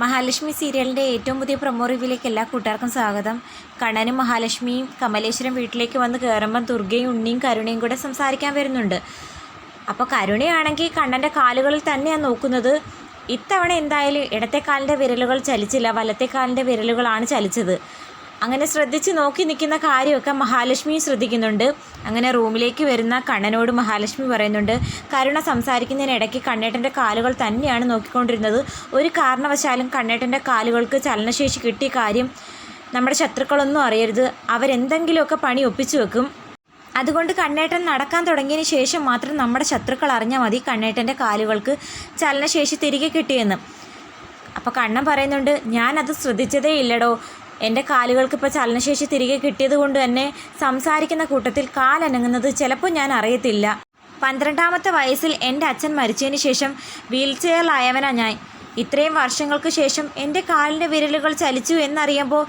മഹാലക്ഷ്മി സീരിയലിന്റെ ഏറ്റവും പുതിയ പ്രൊമോ റിവ്യൂലേക്ക് എല്ലാ കൂട്ടുകാർക്കും സ്വാഗതം. കണ്ണനും മഹാലക്ഷ്മിയും കമലേശ്വരം വീട്ടിലേക്ക് വന്ന് കയറുമ്പം ദുർഗയും ഉണ്ണിയും കരുണയും കൂടെ സംസാരിക്കാൻ വരുന്നുണ്ട്. അപ്പോൾ കരുണയാണെങ്കിൽ കണ്ണന്റെ കാലുകളിൽ തന്നെയാണ് നോക്കുന്നത്. ഇത്തവണ എന്തായാലും ഇടത്തെ കാലിന്റെ വിരലുകൾ ചലിച്ചില്ല വലത്തെ കാലിന്റെ വിരലുകളാണ് ചലിച്ചത്. അങ്ങനെ ശ്രദ്ധിച്ച് നോക്കി നിൽക്കുന്ന കാര്യമൊക്കെ മഹാലക്ഷ്മി ശ്രദ്ധിക്കുന്നുണ്ട്. അങ്ങനെ റൂമിലേക്ക് വരുന്ന കണ്ണനോട് മഹാലക്ഷ്മി പറയുന്നുണ്ട് കരുണ സംസാരിക്കുന്നതിനിടയ്ക്ക് കണ്ണേട്ടന്റെ കാലുകൾ തന്നെയാണ് നോക്കിക്കൊണ്ടിരുന്നത്. ഒരു കാരണവശാലും കണ്ണേട്ടന്റെ കാലുകൾക്ക് ചലനശേഷി കിട്ടിയ കാര്യം നമ്മുടെ ശത്രുക്കളൊന്നും അറിയരുത്. അവരെന്തെങ്കിലുമൊക്കെ പണി ഒപ്പിച്ചു വെക്കും. അതുകൊണ്ട് കണ്ണേട്ടൻ നടക്കാൻ തുടങ്ങിയതിന് ശേഷം മാത്രം നമ്മുടെ ശത്രുക്കൾ അറിഞ്ഞാൽ മതി കണ്ണേട്ടന്റെ കാലുകൾക്ക് ചലനശേഷി തിരികെ കിട്ടിയെന്ന്. അപ്പോൾ കണ്ണൻ പറയുന്നുണ്ട് ഞാനത് ശ്രദ്ധിച്ചതേ ഇല്ലടോ എന്റെ കാലുകൾക്ക് ഇപ്പോൾ ചലനശേഷി തിരികെ കിട്ടിയത് കൊണ്ട് തന്നെ സംസാരിക്കുന്ന കൂട്ടത്തിൽ കാലനങ്ങുന്നത് ചിലപ്പോൾ ഞാൻ അറിയത്തില്ല. പന്ത്രണ്ടാമത്തെ വയസ്സിൽ എന്റെ അച്ഛൻ മരിച്ചതിന് ശേഷം വീൽ ചെയറിലായവനാണ് ഞാൻ. ഇത്രയും വർഷങ്ങൾക്ക് ശേഷം എന്റെ കാലിന്റെ വിരലുകൾ ചലിച്ചു എന്നറിയുമ്പോൾ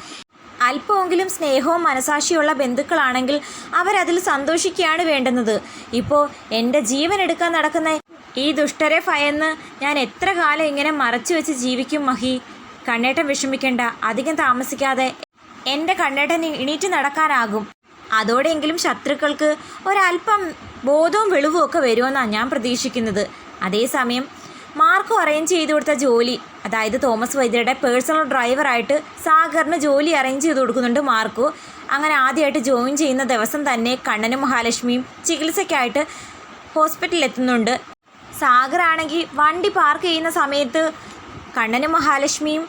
അല്പമെങ്കിലും സ്നേഹവും മനസാക്ഷിയുള്ള ബന്ധുക്കളാണെങ്കിൽ അവരതിൽ സന്തോഷിക്കുകയാണ് വേണ്ടുന്നത്. ഇപ്പോൾ എന്റെ ജീവൻ എടുക്കാൻ നടക്കുന്ന ഈ ദുഷ്ടരെ ഭയന്ന് ഞാൻ എത്ര കാലം ഇങ്ങനെ മറച്ചു വെച്ച് ജീവിക്കും മഹി? കണ്ണേട്ടൻ വിഷമിക്കേണ്ട. അധികം താമസിക്കാതെ എന്റെ കണ്ണേട്ടൻ എണീറ്റ് നടക്കാനാകും. അതോടെയെങ്കിലും ശത്രുക്കൾക്ക് ഒരല്പം ബോധവും വെളിവും ഒക്കെ വരുമെന്നാണ് ഞാൻ പ്രതീക്ഷിക്കുന്നത്. അതേസമയം മാർക്കോ അറേഞ്ച് ചെയ്തു കൊടുത്ത ജോലി അതായത് തോമസ് വൈദ്യരുടെ പേഴ്സണൽ ഡ്രൈവറായിട്ട് സാഗറിന് ജോലി അറേഞ്ച് ചെയ്ത് കൊടുക്കുന്നുണ്ട് മാർക്കോ. അങ്ങനെ ആദ്യമായിട്ട് ജോയിൻ ചെയ്യുന്ന ദിവസം തന്നെ കണ്ണനും മഹാലക്ഷ്മിയും ചികിത്സയ്ക്കായിട്ട് ഹോസ്പിറ്റലിൽ എത്തുന്നുണ്ട്. സാഗർ ആണെങ്കിൽ വണ്ടി പാർക്ക് ചെയ്യുന്ന സമയത്ത് കണ്ണനും മഹാലക്ഷ്മിയും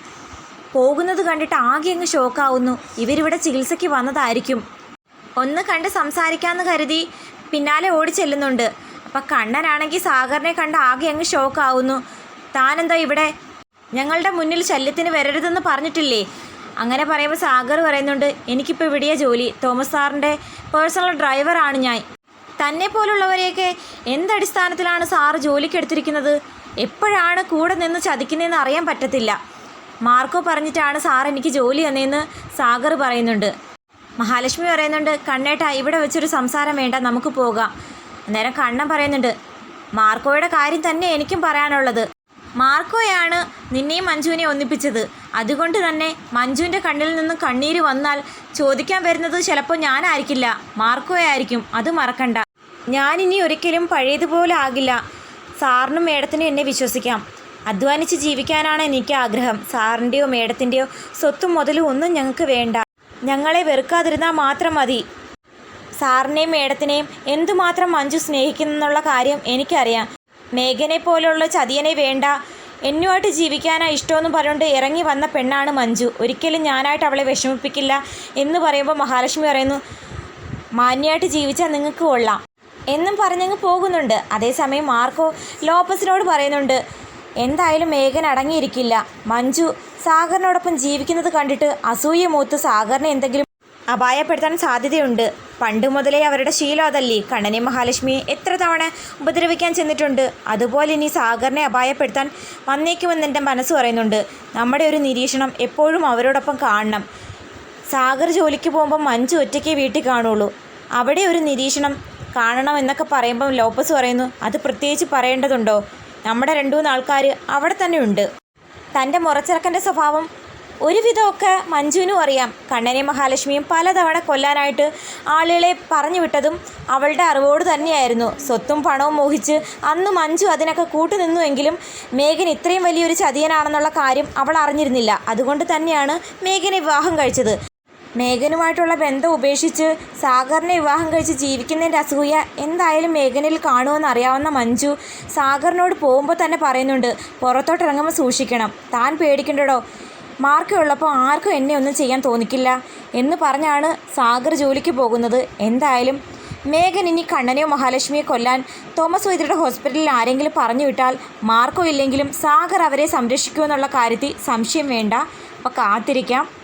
പോകുന്നത് കണ്ടിട്ട് ആകെ അങ്ങ് ഷോക്കാവുന്നു. ഇവരിവിടെ ചികിത്സയ്ക്ക് വന്നതായിരിക്കും. ഒന്ന് കണ്ട് സംസാരിക്കാമെന്ന് കരുതി പിന്നാലെ ഓടി ചെല്ലുന്നുണ്ട്. അപ്പം കണ്ണനാണെങ്കിൽ സാഗറിനെ കണ്ട് ആകെ അങ്ങ് ഷോക്കാവുന്നു. താനെന്താ ഇവിടെ? ഞങ്ങളുടെ മുന്നിൽ ശല്യത്തിന് വരരുതെന്ന് പറഞ്ഞിട്ടില്ലേ? അങ്ങനെ പറയുമ്പോൾ സാഗർ പറയുന്നുണ്ട് എനിക്കിപ്പോൾ ഇവിടെയാ ജോലി. തോമസ് സാറിന്റെ പേഴ്സണൽ ഡ്രൈവറാണ് ഞാൻ. തന്നെ പോലുള്ളവരെയൊക്കെ എന്തടിസ്ഥാനത്തിലാണ് സാറ് ജോലിക്ക് എടുത്തിരിക്കുന്നത് എപ്പോഴാണ് കൂടെ നിന്ന് ചതിക്കുന്നതെന്ന് അറിയാൻ പറ്റത്തില്ല. മാർക്കോ പറഞ്ഞിട്ടാണ് സാർ എനിക്ക് ജോലി തന്നെയെന്ന് സാഗർ പറയുന്നുണ്ട്. മഹാലക്ഷ്മി പറയുന്നുണ്ട് കണ്ണേട്ട ഇവിടെ വെച്ചൊരു സംസാരം വേണ്ട നമുക്ക് പോകാം. അന്നേരം കണ്ണൻ പറയുന്നുണ്ട് മാർക്കോയുടെ കാര്യം തന്നെ എനിക്കും പറയാനുള്ളത്. മാർക്കോയാണ് നിന്നെയും മഞ്ജുവിനെ ഒന്നിപ്പിച്ചത്. അതുകൊണ്ട് തന്നെ മഞ്ജുവിന്റെ കണ്ണിൽ നിന്നും കണ്ണീര് വന്നാൽ ചോദിക്കാൻ വരുന്നത് ചിലപ്പോൾ ഞാനായിരിക്കില്ല. മാർക്കോയായിരിക്കും അത് മറക്കണ്ട. ഞാനിനി ഒരിക്കലും പഴയതുപോലെ ആകില്ല. സാറിനും മേഡത്തിനും എന്നെ വിശ്വസിക്കാം. അധ്വാനിച്ച് ജീവിക്കാനാണ് എനിക്ക് ആഗ്രഹം. സാറിന്റെയോ മേഡത്തിന്റെയോ സ്വത്തും മുതലും ഒന്നും ഞങ്ങൾക്ക് വേണ്ട. ഞങ്ങളെ വെറുക്കാതിരുന്നാൽ മാത്രം മതി. സാറിനെയും മേഡത്തിനെയും എന്തുമാത്രം മഞ്ജു സ്നേഹിക്കുന്നെന്നുള്ള കാര്യം എനിക്കറിയാം. മേഘനെ പോലെയുള്ള ചതിയനെ വേണ്ട. എന്നുമായിട്ട് ജീവിക്കാനാ ഇഷ്ടമെന്ന് പറഞ്ഞുകൊണ്ട് ഇറങ്ങി വന്ന പെണ്ണാണ് മഞ്ജു. ഒരിക്കലും ഞാനായിട്ട് അവളെ വിഷമിപ്പിക്കില്ല എന്ന് പറയുമ്പോൾ മഹാലക്ഷ്മി പറയുന്നു മാന്യമായിട്ട് ജീവിച്ചാൽ നിങ്ങൾക്ക് കൊള്ളാം. എന്നും പറഞ്ഞങ്ങ് പോകുന്നുണ്ട്. അതേസമയം മാർക്കോ ലോപ്പസിനോട് പറയുന്നുണ്ട് എന്തായാലും മേഘൻ അടങ്ങിയിരിക്കില്ല. മഞ്ജു സാഗറിനോടൊപ്പം ജീവിക്കുന്നത് കണ്ടിട്ട് അസൂയ മൂത്ത് സാഗറിനെ എന്തെങ്കിലും അപായപ്പെടുത്താൻ സാധ്യതയുണ്ട്. പണ്ട് മുതലേ അവരുടെ ശീലം അതല്ലേ. കണ്ണനെ മഹാലക്ഷ്മിയെ എത്ര തവണ ഉപദ്രവിക്കാൻ ചെന്നിട്ടുണ്ട്. അതുപോലെ ഇനി സാഗറിനെ അപായപ്പെടുത്താൻ വന്നേക്കുമെന്ന് എന്റെ മനസ്സ് പറയുന്നുണ്ട്. നമ്മുടെ ഒരു നിരീക്ഷണം എപ്പോഴും അവരോടൊപ്പം കാണണം. സാഗർ ജോലിക്ക് പോകുമ്പോൾ മഞ്ജു ഒറ്റയ്ക്കേ വീട്ടിൽ കാണുള്ളൂ. അവിടെ ഒരു നിരീക്ഷണം കാണണം എന്നൊക്കെ പറയുമ്പം ലോപ്പസ് പറയുന്നു അത് പ്രത്യേകിച്ച് പറയേണ്ടതുണ്ടോ? നമ്മുടെ രണ്ടു മൂന്ന് ആൾക്കാർ അവിടെ തന്നെ ഉണ്ട്. തന്റെ മുറച്ചിറക്കന്റെ സ്വഭാവം. ഒരുവിധമൊക്കെ മഞ്ജുവിനും അറിയാം. കണ്ണനെ മഹാലക്ഷ്മിയും പലതവണ കൊല്ലാനായിട്ട് ആളുകളെ പറഞ്ഞു വിട്ടതും അവളുടെ അറിവോട് തന്നെയായിരുന്നു. സ്വത്തും പണവും മോഹിച്ച് അന്ന് മഞ്ജു അതിനൊക്കെ കൂട്ടുനിന്നുവെങ്കിലും മേഘൻ ഇത്രയും വലിയൊരു ചതിയനാണെന്നുള്ള കാര്യം അവൾ അറിഞ്ഞിരുന്നില്ല. അതുകൊണ്ട് തന്നെയാണ് മേഘനെ വിവാഹം കഴിച്ചത്. മേഘനുമായിട്ടുള്ള ബന്ധം ഉപേക്ഷിച്ച് സാഗറിനെ വിവാഹം കഴിച്ച് ജീവിക്കുന്നതിന്റെ അസൂയ എന്തായാലും മേഘനിൽ കാണുമെന്ന് അറിയാവുന്ന മഞ്ജു സാഗറിനോട് പോകുമ്പോൾ തന്നെ പറയുന്നുണ്ട് പുറത്തോട്ട് ഇറങ്ങുമ്പോൾ സൂക്ഷിക്കണം. താൻ പേടിക്കണ്ടടോ. മാർക്ക് ഉള്ളപ്പോൾ ആർക്കും എന്നെ ഒന്നും ചെയ്യാൻ തോന്നിക്കില്ല. എന്ന് പറഞ്ഞാണ് സാഗർ ജോലിക്ക് പോകുന്നത്. എന്തായാലും മേഘൻ ഇനി കണ്ണനെയോ മഹാലക്ഷ്മിയെ കൊല്ലാൻ തോമസ് വൈദ്യരുടെ ഹോസ്പിറ്റലിൽ ആരെങ്കിലും പറഞ്ഞു വിട്ടാൽ മാർക്കോ ഇല്ലെങ്കിലും സാഗർ അവരെ സംരക്ഷിക്കുമെന്നുള്ള കാര്യത്തിൽ സംശയം വേണ്ട. അപ്പോൾ കാത്തിരിക്കാം.